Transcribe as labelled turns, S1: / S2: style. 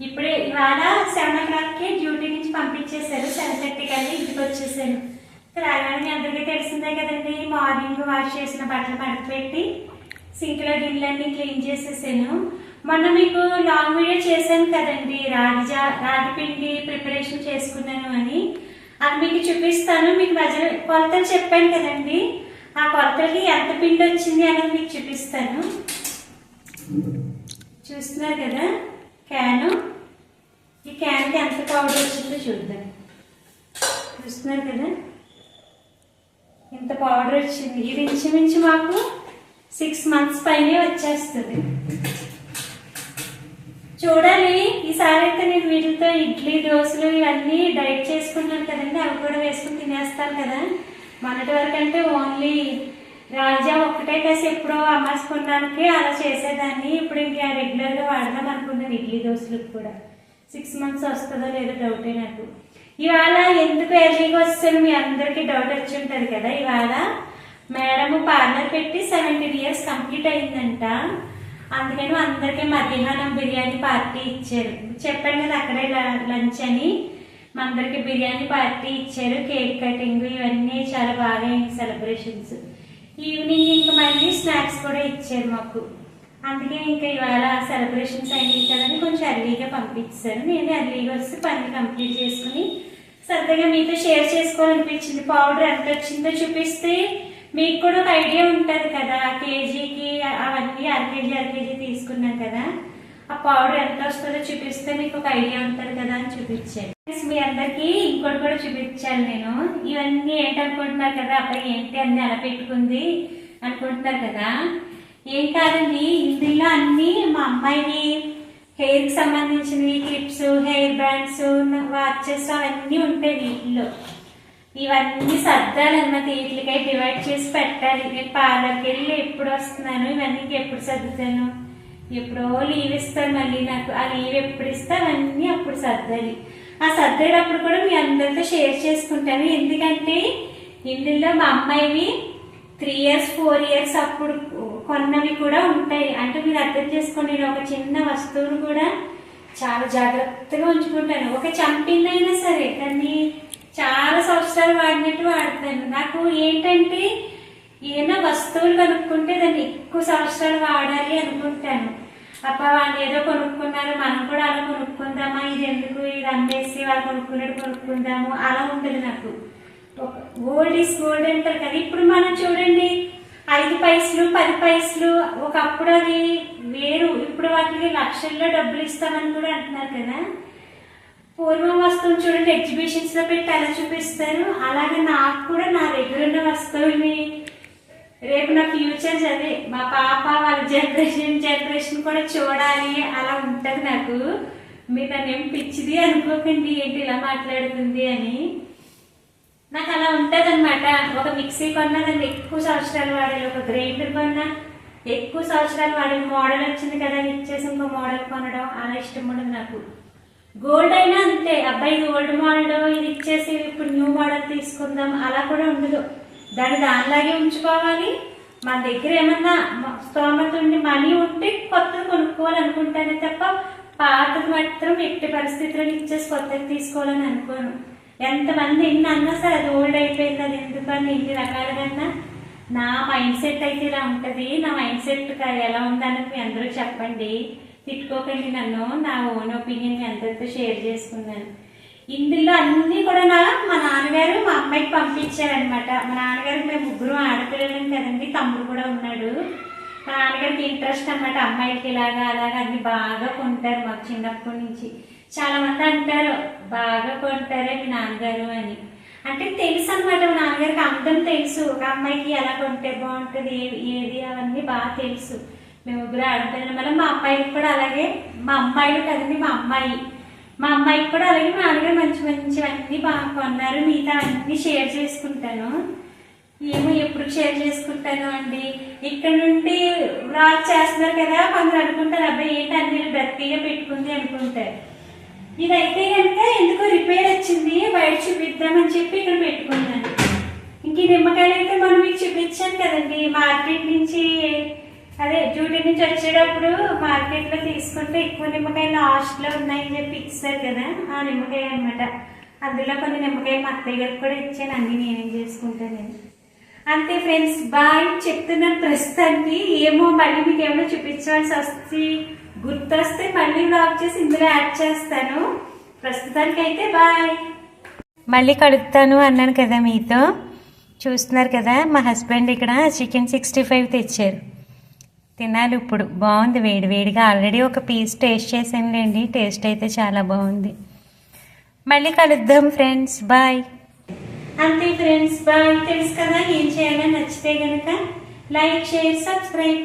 S1: ఇప్పుడే ఇవాళ సెవెన్ ఓ క్లాక్కి డ్యూటీ నుంచి పంపించేశారు. సెవెన్ థర్టీ కల్లా ఇంటికి వచ్చేసాను. రాగానే అందరికీ తెలిసిందే కదండి మార్నింగ్ వాష్ చేసిన బట్టలు మడతపెట్టి సింక్లో గిన్నెలన్నీ క్లీన్ చేసేసాను. మొన్న మీకు లాంగ్ వీడియో చేశాను కదండి రాగి జా రాగి పిండి ప్రిపరేషన్ చేసుకున్నాను అని. అది మీకు చూపిస్తాను. మీకు మధ్య కొలతలు చెప్పాను కదండి. ఆ కొలతలకి ఎంత పిండి వచ్చింది అనేది మీకు చూపిస్తాను. చూస్తున్నారు కదా? క్యాను? ఈ క్యాన్కి ఎంత పౌడర్ వచ్చిందో చూద్దాం. చూస్తున్నారు కదా? ఇంత పౌడర్ వచ్చింది. ఇది ఇంచుమించు మాకు సిక్స్ మంత్స్ పైనే వచ్చేస్తుంది. చూడాలి. ఈసారి అయితే నేను వీటితో ఇడ్లీ దోశలు ఇవన్నీ డైట్ చేసుకుంటున్నాను కదండి. అవి కూడా వేసుకుని తినేస్తాను కదా. మొన్నటి వరకు అంటే ఓన్లీ రాజా ఎప్పుడో అమ్మేసుకోవడానికి అలా చేసేదాన్ని. ఇప్పుడు ఇంకా రెగ్యులర్గా వాడదాం అనుకున్నాను ఇడ్లీ దోశలకు కూడా. సిక్స్ మంత్స్ వస్తుందో లేదో డౌటే నాకు. ఇవాళ ఎందుకు ఎర్లీగా వస్తాను మీ అందరికీ డౌట్ వచ్చి ఉంటుంది కదా. ఇవాళ మేడం పార్లర్ పెట్టి సెవెంటీన్ ఇయర్స్ కంప్లీట్ అయిందంట. అందుకని అందరికీ మధ్యాహ్నం బిర్యానీ పార్టీ ఇచ్చారు. చెప్పాను కదా అక్కడే లంచ్ అని. మా అందరికి బిర్యానీ పార్టీ ఇచ్చారు. కేక్ కటింగ్ ఇవన్నీ చాలా బాగా అయింది సెలబ్రేషన్స్ ఈవినింగ్ ఇంకా మళ్ళీ స్నాక్స్ కూడా ఇచ్చారు మాకు. అందుకే ఇంకా ఇవాళ సెలబ్రేషన్స్ అయినాయి కదని కొంచెం ఎర్లీగా పంపించారు. నేను ఎర్లీగా వస్తే పని కంప్లీట్ చేసుకుని సరదాగా మీతో షేర్ చేసుకోవాలనిపించింది. పౌడర్ ఎంత వచ్చిందో చూపిస్తే మీకు కూడా ఒక ఐడియా ఉంటుంది కదా కేజీకి అవన్నీ అర కేజీ అర కేజీ తీసుకున్నాం కదా. ఆ పౌడర్ ఎంత వస్తుందో చూపిస్తే మీకు ఒక ఐడియా ఉంటుంది కదా అని చూపించాను మీ అందరికి ఇంకోటి కూడా చూపించాను నేను. ఇవన్నీ ఏంటనుకుంటున్నారు కదా? అబ్బాయి ఏంటి అన్ని అలా పెట్టుకుంది అనుకుంటున్నారు కదా? ఏం కాదండి ఇందులో అన్ని మా అమ్మాయిని హెయిర్కి సంబంధించినవి క్లిప్స్ హెయిర్ బ్యాండ్స్ వాచెస్ అవన్నీ ఉంటాయి వీటిలో ఇవన్నీ సర్దాలన్నమాట వీటికై డివైడ్ చేసి పెట్టాలి. నేను పార్లర్కి వెళ్ళి ఎప్పుడు వస్తున్నాను? ఇవన్నీ ఎప్పుడు సర్దుతాను? ఎప్పుడో లీవ్ ఇస్తారు మళ్ళీ నాకు. ఆ లీవ్ ఎప్పుడు ఇస్తే అవన్నీ అప్పుడు సర్దాలి. ఆ సర్దేటప్పుడు కూడా మీ అందరితో షేర్ చేసుకుంటాను. ఎందుకంటే ఇందులో మా అమ్మాయివి త్రీ ఇయర్స్ ఫోర్ ఇయర్స్ అప్పుడు కొన్నవి కూడా ఉంటాయి. అంటే మీరు అర్థం చేసుకోండి నేను ఒక చిన్న వస్తువును కూడా చాలా జాగ్రత్తగా ఉంచుకుంటాను. ఒక చంపిందైనా సరే దాన్ని చాలా సంవత్సరాలు వాడినట్టు వాడతాను. నాకు ఏంటంటే ఏదైనా వస్తువులు కనుక్కుంటే దాన్ని ఎక్కువ సంవత్సరాలు వాడాలి అనుకుంటాను. అప్ప వాళ్ళు ఏదో కొనుక్కున్నారు మనం కూడా అలా కొనుక్కుందామా? ఇది ఎందుకు? ఇది అమ్మేసి వాళ్ళు కొనుక్కున్నట్టు కొనుక్కుందాము? అలా ఉంటుంది నాకు. ఓల్డ్ ఈస్ గోల్డ్ అంటారు కదా. ఇప్పుడు మనం చూడండి ఐదు పైసలు పది పైసలు ఒకప్పుడు అది వేరు. ఇప్పుడు వాటికి లక్షల్లో డబ్బులు ఇస్తామని కూడా అంటున్నారు కదా. పూర్వం వస్తువులు చూడండి ఎగ్జిబిషన్స్లో పెట్టి అలా చూపిస్తారు. అలాగే నాకు కూడా నా దగ్గర ఉన్న వస్తువుల్ని రేపు నా ఫ్యూచర్స్ అదే మా పాప వాళ్ళ జనరేషన్ జనరేషన్ కూడా చూడాలి. అలా ఉంటుంది నాకు. మీరు నన్ను ఏం పిచ్చిది అనుకోకండి. ఏంటి ఇలా మాట్లాడుతుంది అని. నాకు అలా ఉంటుంది అనమాట ఒక మిక్సీ కొన్నా దాన్ని ఎక్కువ సంవత్సరాలు వాడాలి. ఒక గ్రైండర్ కొన్నా ఎక్కువ సంవత్సరాలు వాడాలి. మోడల్ వచ్చింది కదా అని ఇచ్చేసి ఇంకో మోడల్ కొనడం. అలా ఇష్టం ఉండదు నాకు. గోల్డ్ అయినా అంతే. అబ్బాయి ఇది ఓల్డ్ మోడల్ ఇది ఇచ్చేసి ఇప్పుడు న్యూ మోడల్ తీసుకుందాం. అలా కూడా ఉండదు. దాన్ని దానిలాగే ఉంచుకోవాలి. మన దగ్గర ఏమన్నా స్తోమత ఉండి మనీ ఉంటే కొత్తది కొనుక్కోవాలి అనుకుంటానే తప్ప పాతది మాత్రం ఎట్టి పరిస్థితిలో ఇచ్చేసి కొత్తది తీసుకోవాలని అనుకోను. ఎంతమంది ఎన్ని అన్నా సరే అది ఓల్డ్ అయిపోయింది అది ఎందుకని ఎన్ని రకాలుగా నా మైండ్ సెట్ అయితే ఇలా ఉంటుంది. నా మైండ్ సెట్ ఎలా ఉందన్నది మీ అందరూ చెప్పండి. తిట్టుకోకండి నన్ను. నా ఓన్ ఒపీనియన్ మీ అందరితో షేర్ చేసుకున్నాను. ఇందులో అన్నీ కూడా నా మా నాన్నగారు మా పంపించారనమాట మా నాన్నగారికి మేము ముగ్గురు ఆడపిల్లలం కదండి తమ్ముడు కూడా ఉన్నాడు. మా నాన్నగారికి ఇంట్రెస్ట్ అన్నమాట అమ్మాయికి ఇలాగా అలాగా అన్ని బాగా కొంటారు మాకు చిన్నప్పటి నుంచి. చాలా మంది అంటారు బాగా కొంటారే మీ నాన్నగారు అని. అంటే తెలుసు అనమాట మా నాన్నగారికి అందం తెలుసు ఒక అమ్మాయికి ఎలా కొంటే బాగుంటుంది ఏది అవన్నీ బాగా తెలుసు. మేము ముగ్గురు ఆడపిల్లలు. మళ్ళీ మా అమ్మాయికి కూడా అలాగే మా అమ్మాయిలు కదండి మా అమ్మాయి. మా అమ్మాయికి కూడా అలాగే మా నాన్నగారు మంచి మంచి అన్ని బాగా కొన్నారు. మిగతా అన్ని షేర్ చేసుకుంటాను. ఏమో ఎప్పుడు షేర్ చేసుకుంటాను అండి. ఇక్కడ నుండి వ్లాగ్ చేస్తున్నారు కదా కొందరు అనుకుంటారు అబ్బాయి ఏంటి మీరు బ్రతిగా పెట్టుకుంది అనుకుంటారు. ఇదైతే కనుక ఎందుకో రిపేర్ వచ్చింది బయట చూపిద్దామని చెప్పి ఇక్కడ పెట్టుకున్నాను. ఇంక ఈ నిమ్మకాయలు అయితే మనం మీకు చూపించాను కదండి. మార్కెట్ నుంచి అదే డ్యూటీ నుంచి వచ్చేటప్పుడు మార్కెట్లో తీసుకుంటే ఎక్కువ నిమ్మకాయలు లాస్ట్లో ఉన్నాయని చెప్పి ఇచ్చారు కదా ఆ నిమ్మకాయ అన్నమాట. అందులో కొన్ని నిమ్మకాయ మా అత్తయ్య గారికి కూడా ఇచ్చాను అన్ని నేనేం చేసుకుంటాను అంతే ఫ్రెండ్స్ బాయ్ చెప్తున్నాను ప్రస్తుతానికి. ఏమో మళ్ళీ మీకు ఏమైనా చూపించవలసి వస్తే గుర్తొస్తే మళ్ళీ బ్లాగ్ చేసి ఇందులో యాడ్ చేస్తాను. ప్రస్తుతానికి అయితే బాయ్. మళ్ళీ కడుగుతాను అన్నాను కదా మీతో. చూస్తున్నారు కదా మా హస్బెండ్ ఇక్కడ చికెన్ సిక్స్టీ ఫైవ్ తెచ్చారు. తినాలి ఇప్పుడు. బాగుంది వేడి వేడిగా. ఆల్రెడీ ఒక పీస్ టేస్ట్ చేసానులేండి. టేస్ట్ అయితే చాలా బాగుంది. మళ్ళీ కలుద్దాం ఫ్రెండ్స్ బాయ్ అంతే ఫ్రెండ్స్ బాయ్ తెలుసు కదా ఏం చేయాలో నచ్చితే కనుక లైక్ షేర్ సబ్స్క్రైబ్